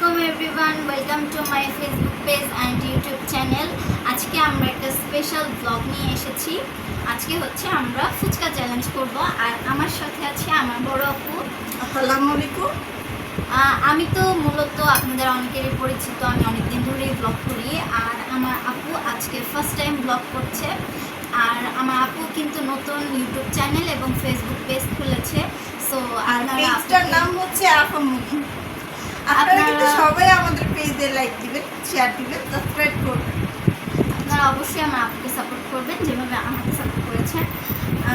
Welcome everyone welcome to my Facebook page and YouTube channel আজকে আমরা একটা special blog নিয়ে এসেছি। আজকে হচ্ছে আমরা ফুচকা চ্যালেঞ্জ করব। আর আমার সাথে আছে আমার বড় আপু। আসসালামু আলাইকুম। আমি তো মূলত আপনাদের অনেকেরই পরিচিত আমি অনেকদিন ধরেই ব্লগ করি। আর আমার আপু আজকে ফার্স্ট টাইম ব্লগ করছে। আর আমার আপু কিন্তু নতুন ইউটিউব চ্যানেল এবং ফেসবুক পেজ খুলেছে। সো আর পেজটার নাম হচ্ছে আফামুনি। আপনারা কিন্তু সবাই আমাদের পেজে লাইক দিবেন শেয়ার দিবেন সাবস্ক্রাইব করবেন। আপনারা অবশ্যই আমার আপুকে সাপোর্ট করবেন যেভাবে আমাকে সাপোর্ট করেছেন।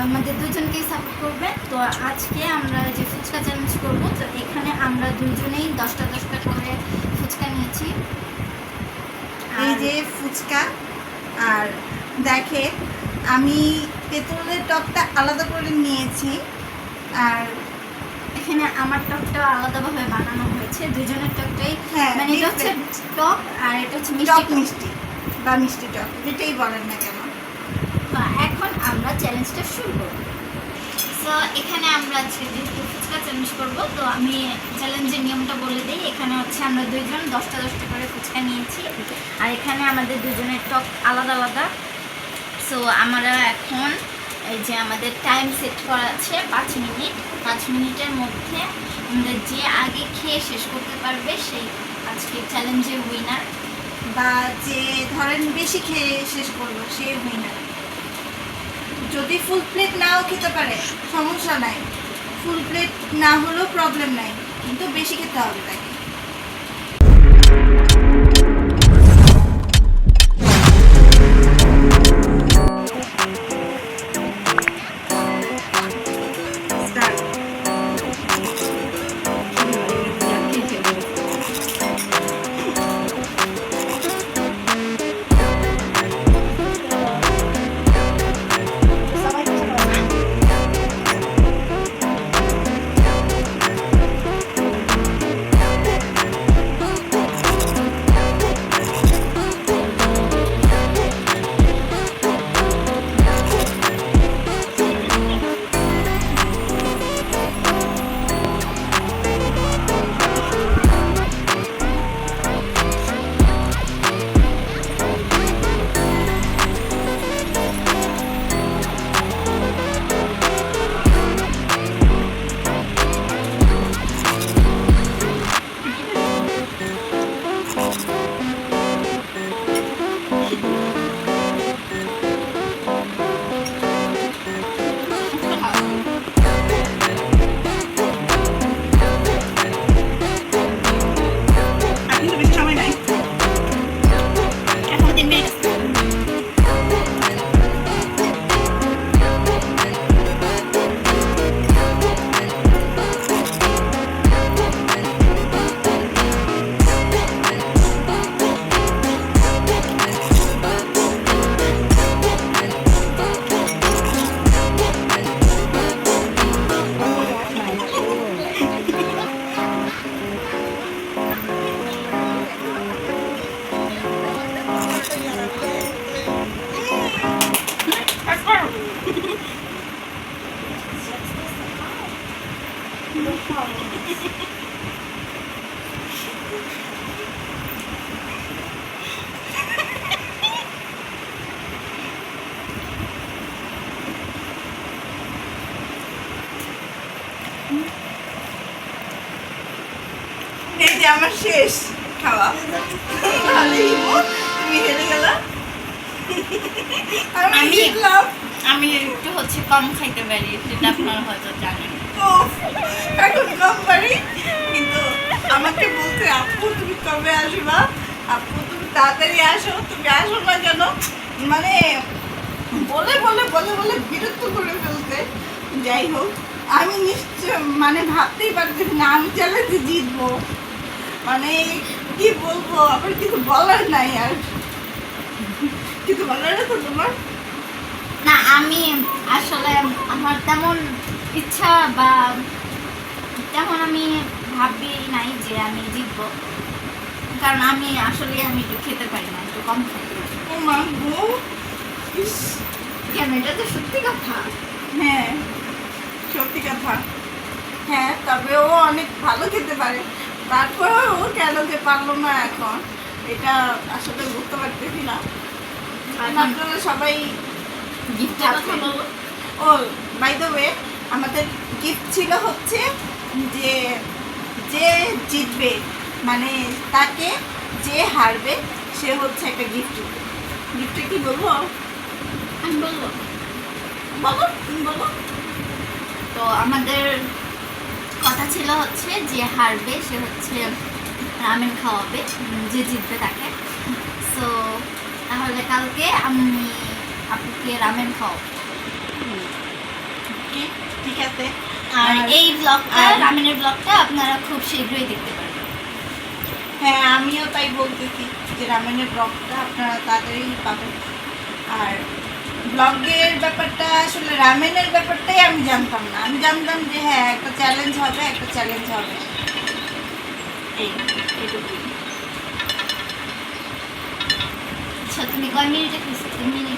আমাদের দুজনকেই সাপোর্ট করবেন। তো আজকে আমরা যে ফুচকা চ্যালেঞ্জ করব তো এখানে আমরা দুজনেই দশটা দশটা করে ফুচকা নিয়েছি। এই যে ফুচকা আর দেখে আমি তেঁতুলের টকটা আলাদা করে নিয়েছি। আর এখানে আমার টকটা আলাদাভাবে বানানো হয়েছে। দুজনের টকটাই হ্যাঁ, মানে এটা হচ্ছে টক আর এটা হচ্ছে মিষ্টি। মিষ্টি বা মিষ্টি টক যেটাই বলেন না কেন। তো এখন আমরা চ্যালেঞ্জটা শুরু করব। সো এখানে আমরা আজকে যেহেতু ফুচকা চ্যালেঞ্জ করব তো আমি চ্যালেঞ্জের নিয়মটা বলে দিই। এখানে হচ্ছে আমরা দুইজন দশটা দশটা করে ফুচকা নিয়েছি। আর এখানে আমাদের দুজনের টক আলাদা আলাদা। সো আমরা এখন যে আমাদের টাইম সেট করা আছে, পাঁচ মিনিট। পাঁচ মিনিটের মধ্যে আমাদের যে আগে খেয়ে শেষ করতে পারবে সেই আজকে চ্যালেঞ্জের উইনার বা যে ধরেন বেশি খেয়ে শেষ করল সে উইনার যদি ফুল প্লেট নাও খেতে পারে, সমস্যা নাই। ফুল প্লেট না হলেও প্রবলেম নাই। কিন্তু বেশি খেতে হবে তাকে এই যে আমার শেষ খাওয়া। তুমি হেরে গেলা আমি আমি- একটু হচ্ছে কম খাইতে পারি সেটা আপনারা হয়তো জানেন। এখন কম পারি? কিন্তু আমাকে বলতে আপু, তুমি কবে আসবা? আপু, তুমি তাড়াতাড়ি আসো, তুমি আসো না কেন? মানে বলে বলে বলে বলে বিরক্ত করে ফেলতে যাই হোক, আমি নিশ্চয় মানে ভাবতেই পারতেছি না, আমি চ্যালেঞ্জে জিতবো। মানে কি বলব, আবার কিছু বলার নাই আর। কিছু বলার আছে তোমার? না আমি আসলে আমার তেমন ইচ্ছা বা তেমন আমি ভাবি নাই যে আমি জিতবো। কারণ আমি আসলে আমি একটু খেতে পারি না একটু কম খাই ও কেন এটা তো সত্যি কথা? হ্যাঁ সত্যি কথা। হ্যাঁ তবে ও অনেক ভালো খেতে পারে। তারপরেও কেন যে পারল না এখন এটা আসলে বুঝতে পারতেছি না। আপনারা সবাই ও বাই দ্য ওয়ে আমাদের গিফট ছিল হচ্ছে যে যে জিতবে মানে তাকে যে হারবে সে হচ্ছে একটা গিফট গিফটে কি বলব? আমি বলব। বলো তুমি বলো। তো আমাদের কথা ছিল হচ্ছে যে হারবে সে হচ্ছে রামেন খাওয়াবে যে জিতবে তাকে। সো তাহলে কালকে আমি আপুকে রামেন কি ঠিক আছে। আর এই ব্লগটা রামেনের ব্লগটা আপনারা খুব শীঘ্রই দেখতে পারবেন। হ্যাঁ আমিও তাই বলতেছি যে রামায়ণের ব্লগটা আপনারা তাড়াতাড়ি পাবেন। আর ব্লগের ব্যাপারটা আসলে রামেনের ব্যাপারটাই আমি জানতাম না। আমি জানতাম যে হ্যাঁ একটা চ্যালেঞ্জ হবে একটা চ্যালেঞ্জ হবে। এই এটুকুই। আচ্ছা তুমি কয় মিনিটে মিনিট।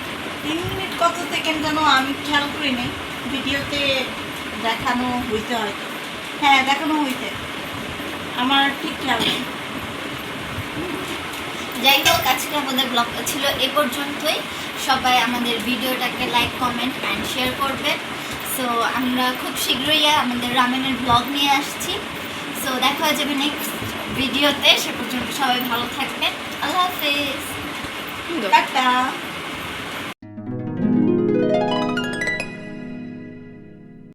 কত সেকেন্ড যেন আমি খেয়াল করি নাই ভিডিওতে দেখানো হইতে হয়তো। হ্যাঁ দেখানো হইতে। আমার ঠিক খেয়াল নেই। যাই হোক আজকে আমাদের ব্লগটা ছিল এ পর্যন্তই। সবাই আমাদের ভিডিওটাকে লাইক কমেন্ট অ্যান্ড শেয়ার করবে। সো আমরা খুব শীঘ্রই আমাদের রামেনের ব্লগ নিয়ে আসছি। সো দেখা হয়ে যাবে নেক্সট ভিডিওতে। সে পর্যন্ত সবাই ভালো থাকবেন। আল্লাহ হাফেজ। টাটা।